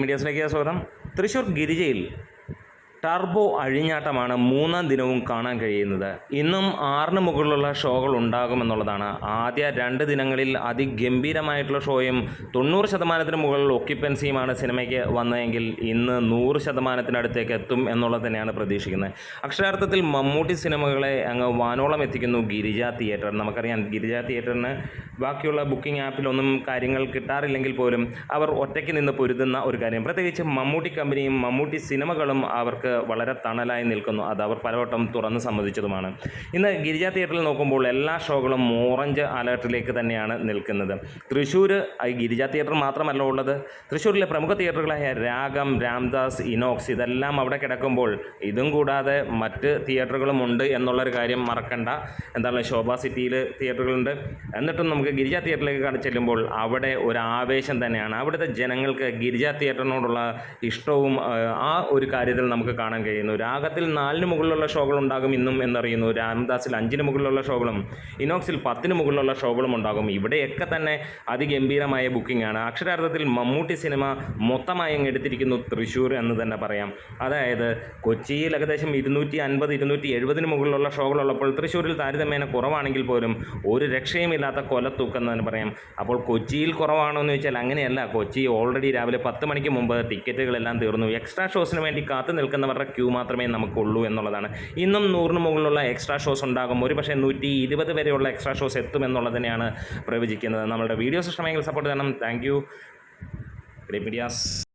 മീഡിയാസിലേക്ക് സ്വാഗതം. തൃശ്ശൂർ ഗിരിജയിൽ ടർബോ അഴിഞ്ഞാട്ടമാണ് മൂന്നാം ദിനവും കാണാൻ കഴിയുന്നത്. ഇന്നും ആറിന് മുകളിലുള്ള ഷോകൾ ഉണ്ടാകുമെന്നുള്ളതാണ്. ആദ്യ രണ്ട് ദിനങ്ങളിൽ അതിഗംഭീരമായിട്ടുള്ള ഷോയും തൊണ്ണൂറ് ശതമാനത്തിന് മുകളിൽ ഒക്യുപ്പൻസിയുമാണ് സിനിമയ്ക്ക് വന്നതെങ്കിൽ ഇന്ന് നൂറ് ശതമാനത്തിനടുത്തേക്ക് എത്തും എന്നുള്ളത് തന്നെയാണ് പ്രതീക്ഷിക്കുന്നത്. അക്ഷരാർത്ഥത്തിൽ മമ്മൂട്ടി സിനിമകളെ അങ്ങ് വാനോളം എത്തിക്കുന്നു ഗിരിജ തിയേറ്റർ. നമുക്കറിയാം ഗിരിജ തിയേറ്ററിന് ബാക്കിയുള്ള ബുക്കിംഗ് ആപ്പിലൊന്നും കാര്യങ്ങൾ കിട്ടാറില്ലെങ്കിൽ പോലും അവർ ഒറ്റയ്ക്ക് നിന്ന് പൊരുതുന്ന ഒരു കാര്യം. പ്രത്യേകിച്ച് മമ്മൂട്ടി കമ്പനിയും മമ്മൂട്ടി സിനിമകളും അവർക്ക് വളരെ തണലായി നിൽക്കുന്നു. അത് അവർ പലവട്ടം തുറന്ന് സമ്മതിച്ചതുമാണ്. ഇന്ന് ഗിരിജ തിയേറ്ററിൽ നോക്കുമ്പോൾ എല്ലാ ഷോകളും ഓറഞ്ച് അലേർട്ടിലേക്ക് തന്നെയാണ് നിൽക്കുന്നത്. തൃശ്ശൂർ ഗിരിജ തിയേറ്റർ മാത്രമല്ല ഉള്ളത്. തൃശ്ശൂരിലെ പ്രമുഖ തിയേറ്ററുകളായ രാഗം രാംദാസ് ഇനോക്സ് ഇതെല്ലാം അവിടെ കിടക്കുമ്പോൾ ഇതും കൂടാതെ മറ്റ് തിയേറ്ററുകളും ഉണ്ട് എന്നുള്ളൊരു കാര്യം മറക്കണ്ട. എന്താണ് ശോഭ സിറ്റിയിൽ തിയേറ്ററുകളുണ്ട്. എന്നിട്ടും നമുക്ക് ഗിരിജ തിയേറ്ററിലേക്ക് ചെല്ലുമ്പോൾ അവിടെ ഒരു ആവേശം തന്നെയാണ്. അവിടുത്തെ ജനങ്ങൾക്ക് ഗിരിജ തിയേറ്ററിനോടുള്ള ഇഷ്ടവും ആ ഒരു കാര്യത്തിൽ നമുക്ക് കാണാൻ കഴിയുന്നു. രാഗത്തിൽ നാലിന് മുകളിലുള്ള ഷോകൾ ഉണ്ടാകും ഇന്നും എന്നറിയുന്നു. രാംദാസിൽ അഞ്ചിന് മുകളിലുള്ള ഷോകളും ഇനോക്സിൽ പത്തിന് മുകളിലുള്ള ഷോകളും ഉണ്ടാകും. ഇവിടെയൊക്കെ തന്നെ അതിഗംഭീരമായ ബുക്കിംഗ് ആണ്. അക്ഷരാർത്ഥത്തിൽ മമ്മൂട്ടി സിനിമ മൊത്തമായി എടുത്തിരിക്കുന്നു തൃശ്ശൂർ എന്ന് തന്നെ പറയാം. അതായത് കൊച്ചിയിൽ ഏകദേശം ഇരുന്നൂറ്റി അൻപത് ഇരുന്നൂറ്റി എഴുപതിന് മുകളിലുള്ള ഷോകളുള്ളപ്പോൾ തൃശ്ശൂരിൽ താരതമ്യേന കുറവാണെങ്കിൽ പോലും ഒരു രക്ഷയുമില്ലാത്ത കൊലത്തൂക്കം എന്ന് തന്നെ പറയാം. അപ്പോൾ കൊച്ചിയിൽ കുറവാണോ എന്ന് ചോദിച്ചാൽ അങ്ങനെയല്ല. കൊച്ചി ഓൾറെഡി രാവിലെ പത്ത് മണിക്ക് മുമ്പ് ടിക്കറ്റുകളെല്ലാം തീർന്നു. എക്സ്ട്രാ ഷോസിന് വേണ്ടി കാത്തു നിൽക്കുന്നവരുടെ ക്യൂ മാത്രമേ നമുക്കുള്ളൂ എന്നുള്ളതാണ്. ഇന്നും നൂറിന് മുകളിലുള്ള എക്സ്ട്രാ ഷോസ് ഉണ്ടാകും. ഒരു പക്ഷേ നൂറ്റി ഇരുപത് വരെയുള്ള എക്സ്ട്രാ ഷോസ് എത്തുമെന്നുള്ളത് തന്നെയാണ് പ്രവചിക്കുന്നത്. നമ്മുടെ വീഡിയോസ് ഇഷ്ടമെങ്കിൽ സപ്പോർട്ട് ചെയ്യണം താങ്ക് യു മീഡിയാസ്